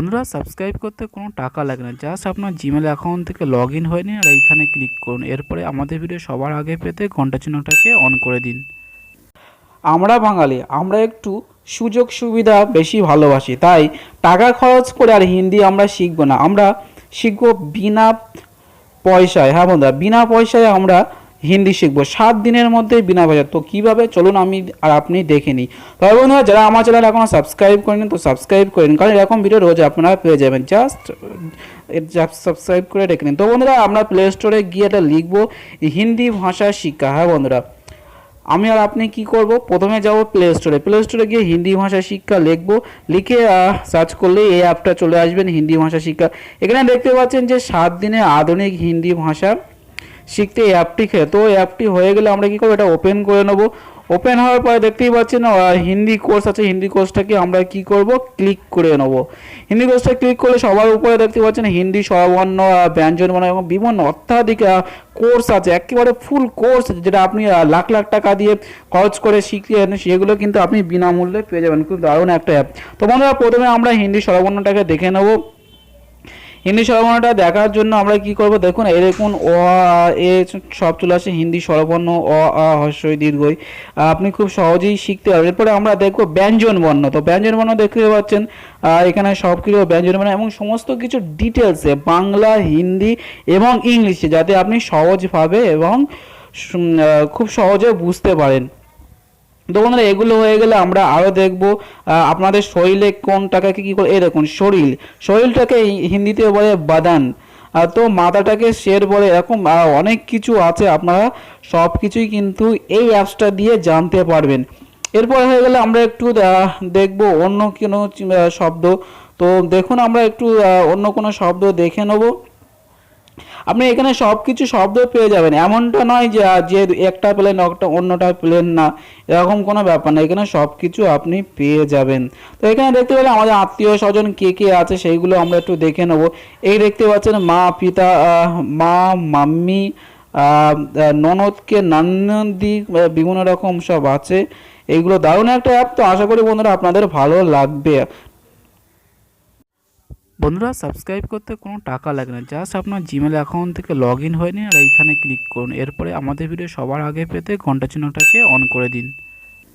বন্ধুরা সাবস্ক্রাইব করতে কোনো টাকা লাগে না। জাস্ট আপনার জিমেল অ্যাকাউন্ট থেকে লগ ইন হয়ে নিন আর এইখানে ক্লিক করুন। এরপরে আমাদের ভিডিও সবার আগে পেতে ঘণ্টা চিহ্নটাকে অন করে দিন। আমরা বাঙালি, আমরা একটু সুযোগ সুবিধা বেশি ভালোবাসি, তাই টাকা খরচ করে আর হিন্দি আমরা শিখব না। আমরা শিখব বিনা পয়সায় হ্যাঁ বন্ধুরা? বিনা পয়সায় আমরা হিন্দি শিখব। সাত দিনের মধ্যে বিনা পয়সা তো কীভাবে? চলুন আমি আর আপনি দেখে নিই। তবে বন্ধুরা, যারা আমার চ্যানেল এখনও সাবস্ক্রাইব করেন তো সাবস্ক্রাইব করে নিন। কারণ এরকম ভিডিও রোজ আপনারা পেয়ে যাবেন। জাস্ট সাবস্ক্রাইব করে রেখে নিন। তো বন্ধুরা, আমরা প্লে স্টোরে গিয়ে এটা লিখব, হিন্দি ভাষা শিক্ষা। হ্যাঁ বন্ধুরা, আমি আর আপনি কি করব? প্রথমে যাব প্লে স্টোরে প্লে স্টোরে গিয়ে হিন্দি ভাষা শিক্ষা লিখব। লিখে সার্চ করলে এই অ্যাপটা চলে আসবেন, হিন্দি ভাষা শিক্ষা। এখানে দেখতে পাচ্ছেন যে সাত দিনে আধুনিক হিন্দি ভাষা শিখতে এই অ্যাপটি খেয়ে। তো অ্যাপটি হয়ে গেলে আমরা কী করব? এটা ওপেন করে নেব। ওপেন হওয়ার পরে দেখতেই পাচ্ছেন হিন্দি কোর্স আছে। হিন্দি কোর্সটাকে আমরা কি করব? ক্লিক করে নেব। হিন্দি কোর্সটা ক্লিক করলে সবার উপরে দেখতে পাচ্ছেন হিন্দি স্বরবর্ণ আহ, ব্যঞ্জন বর্ণ এবং বিভিন্ন অত্যাধিক কোর্স আছে। একেবারে ফুল কোর্স যেটা আপনি লাখ লাখ টাকা দিয়ে খরচ করে শিখছেন সেগুলো কিন্তু আপনি বিনামূল্যে পেয়ে যাবেন। খুব দারুণ একটা অ্যাপ তো বন্ধুরা প্রথমে আমরা হিন্দি স্বরবর্ণটাকে দেখে নেব। হিন্দি স্বরবর্ণটা দেখার জন্য আমরা কি করব? দেখুন দেখুন, অ এ সব চলে আসে হিন্দি স্বরবর্ণ, অ, আ হর্ষই দীর্ঘই। আপনি খুব সহজেই শিখতে পারবেন। এরপরে আমরা দেখব ব্যঞ্জন বর্ণ। তো ব্যঞ্জন বর্ণ দেখতে পাচ্ছেন এখানে সব কিছু ব্যঞ্জন বর্ণ এবং সমস্ত কিছু ডিটেলসে বাংলা, হিন্দি এবং ইংলিশে, যাতে আপনি সহজভাবে এবং খুব সহজে বুঝতে পারেন। তো বন্ধুরা, এগুলো হয়ে গেলে আমরা আরও দেখব আপনাদের শরীরে কোনটাকে কী করে, এই দেখুন, শরীর। শরীরটাকে হিন্দিতে বলে বাদান। তো মাথাটাকে শের বলে এরকম অনেক কিছু আছে, আপনারা সব কিছুই কিন্তু এই অ্যাপসটা দিয়ে জানতে পারবেন। এরপর হয়ে গেলে আমরা একটু দেখব অন্য কোনো শব্দ। তো দেখুন, আমরা একটু অন্য কোনো শব্দ দেখে নেব। আপনি এখানে সব কিছু শব্দ পেয়ে যাবেন। এমনটা নয় যে যে একটা প্লেন একটা অন্যটা প্লেন না। এরকম কোনো ব্যাপার না। এখানে সব কিছু আপনি পেয়ে যাবেন। তো এখানে দেখতে পেলে আমাদের আত্মীয় স্বজন কে কে আছে সেইগুলো আমরা একটু দেখে নেব। এই দেখতে পাচ্ছেন মা, পিতা মা, মাম্মি ননদকে নান্দি বিভিন্ন রকম সব আছে। এইগুলো দারুণ একটা অ্যাপ তো আশা করি বন্ধুরা আপনাদের ভালো লাগবে। বন্ধুরা সাবস্ক্রাইব করতে কোনো টাকা লাগে না। জাস্ট আপনার জিমেল অ্যাকাউন্ট থেকে লগ ইন হয়ে নিন আর এইখানে ক্লিক করুন। এরপরে আমাদের ভিডিও সবার আগে পেতে ঘণ্টা চিহ্নটাকে অন করে দিন।